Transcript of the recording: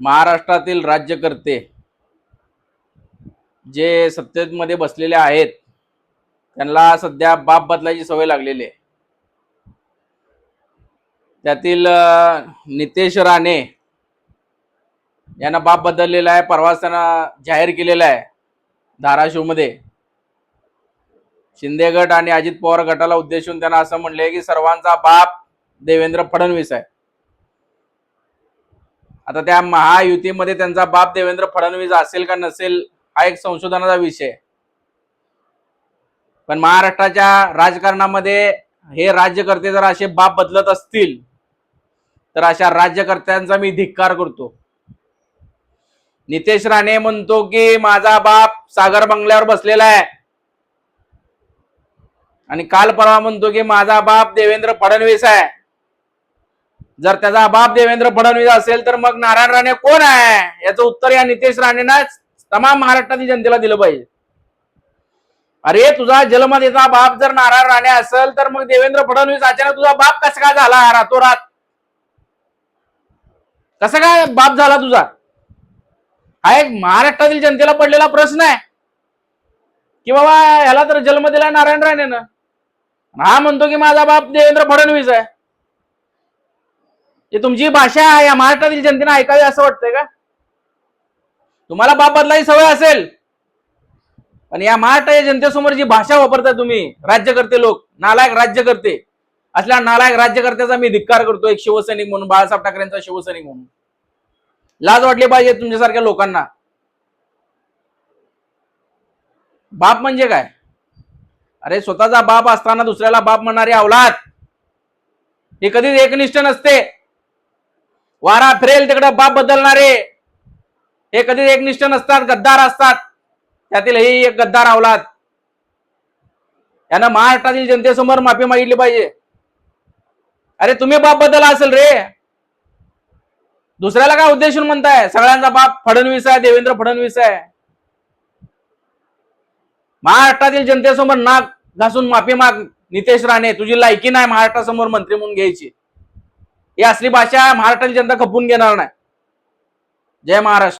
महाराष्ट्रातील राज्यकर्ते जे सत्तेमध्ये बसलेले आहेत त्यांना सध्या बाप बदलायची सवय लागलेली आहे. त्यातील नितेश राणे यांना बाप बदललेला आहे परवाच त्यांना जाहीर केलेला आहे धाराशिवमध्ये. शिंदे गट आणि अजित पवार गटाला उद्देशून त्यांना असं म्हणले की सर्वांचा बाप देवेंद्र फडणवीस आहे. आता त्या महायुतीमध्ये त्यांचा बाप देवेंद्र फडणवीस असेल का नसेल हा एक संशोधनाचा विषय. पण महाराष्ट्राच्या राजकारणामध्ये हे राज्यकर्ते जर असे बाप बदलत असतील तर अशा राज्यकर्त्यांचा मी धिक्कार करतो. नितेश राणे म्हणतो की माझा बाप सागर बंगल्यावर बसलेला आहे. आणि काल परवा म्हणतो की माझा बाप देवेंद्र फडणवीस आहे. जर त्याचा बाप देवेंद्र फडणवीस असेल तर मग नारायण राणे कोण आहे? याचं उत्तर या नितेश राणेंनाच तमाम महाराष्ट्रातील जनतेला दिलं पाहिजे. अरे तुझा जलमतेचा बाप जर नारायण राणे असेल तर मग देवेंद्र फडणवीस अचानक तुझा बाप कसा काय झाला रातोरात? कसा काय बाप झाला तुझा? हा एक महाराष्ट्रातील जनतेला पडलेला प्रश्न आहे. की बाबा ह्याला तर जन्म दिला नारायण राणेनं. हा म्हणतो की माझा बाप देवेंद्र फडणवीस आहे. ही तुमची भाषा आहे या महाराष्ट्रातील जनतेने ऐकावी असं वाटतंय का? तुम्हाला बाप बदलाची सवय असेल. पण या महाराष्ट्राच्या जनतेसमोर जी भाषा वापरताय तुम्ही राज्यकर्ते लोक नालायक राज्यकर्ते असल्या नालायक राज्यकर्त्याचा मी धिक्कार करतो एक शिवसैनिक म्हणून बाळासाहेब ठाकरेंचा शिवसैनिक म्हणून. लाज वाटली पाहिजे तुमच्यासारख्या लोकांना. बाप म्हणजे काय? अरे स्वतःचा बाप असताना दुसऱ्याला बाप म्हणणारी अवलाद हे कधीच एकनिष्ठ नसते. वारा फिरेल तिकडे बाप बदलणारे. हे कधी एकनिष्ठ नसतात गद्दार असतात. त्यातील हे एक गद्दार अवलाद यानं महाराष्ट्रातील जनतेसमोर माफी मागितली पाहिजे. अरे तुम्ही बाप बदलला असेल रे. दुसऱ्याला काय उद्देशून म्हणताय? सगळ्यांचा बाप फडणवीस आहे देवेंद्र फडणवीस आहे. महाराष्ट्रातील जनतेसमोर नाक घासून माफी माग नितेश राणे तुझी लायकी नाही महाराष्ट्रासमोर मंत्री म्हणून घ्यायची. ही असली भाषा महाराष्ट्राची जनता खपून घेणार नाही. जय महाराष्ट्र.